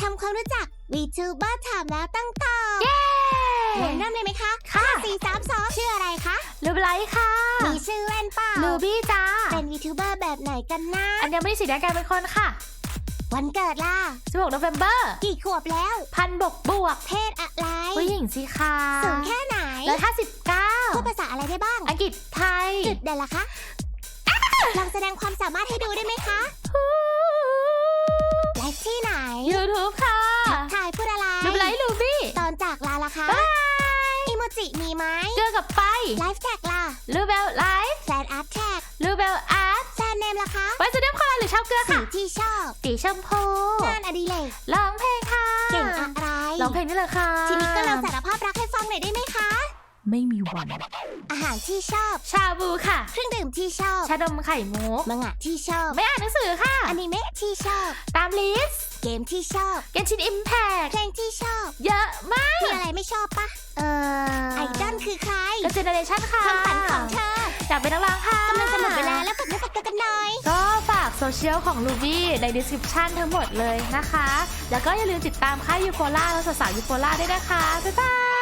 ทำความรู้จัก VTuber ถามแล้วตั้งตอบเย้เริ่มเริ่มเลยไหมคะค่ะ สี่สามสองชื่ออะไรคะลูบไลท์ค่ะมีชื่อเล่นเปล่าลูบี้จ้าเป็น VTuber แบบไหนกันนะ อันเดียวไม่ได้สีแดงกันเป็นคนค่ะวันเกิดล่ะ 16โนเวมเบอร์กี่ขวบแล้ว พันบกบวกเพศอะไรผู้หญิงสิค่ะสูงแค่ไหนร้อยห้าสิบเก้าพูดภาษาอะไรได้บ้าง อังกฤษไทย จุดเด่นล่ะคะลองแสดงความสามารถให้ดูได้ไหมคะไลฟ์ ที่ไหนยูทูบค่ะถ่ายพูดอะไรลูบไลท์ลูบี้ ตอนจากลาล่ะคะบายอีโมจิมีไหมเจอกับไปไลฟ์แท็กล่ะลูเบลไลฟ์แฟนอาร์ตแท็กลูเบลอาร์ตแฟนเนมล่ะคะไว้จะเดียมคอหรือชาวเกลือสีค่ะที่ชอบ สีชมพูงานอดิเรกร้องเพลงค่ะเก่งอะไรร้องเพลงนี่เลยค่ะ ทีนี้ก็ลองสารภาพรักให้ฟังหน่อยได้ไหมคะ ไม่มีวัน อาหารที่ชอบ ชาบูค่ะ เครื่องดื่มที่ชอบ ชานมไข่มุกมังงะที่ชอบ ไม่อ่านหนังสือค่ะ อนิเมะที่ชอบ ตามลิสต์เก มที่ชอบเกนชินอิมแพกเพลงที่ชอบ เยอะมาก มีอะไรไม่ชอบปะเออไอดอลคือใครก็เจเนเรชั่นค่ะความฝันของเธออยากเป็นนักร้องค่ะกำลังจะหมดเวลาแล้วฝากเนื้อฝากตัวกันหน่อย ก็ฝากโซเชียลของ Ruby ใน description ทั้งหมดเลยนะคะ แล้วก็อย่าลืมติดตามค่ายยูโฟล่าและสาวๆยูโฟล่าด้วยนะคะ บ๊ายบาย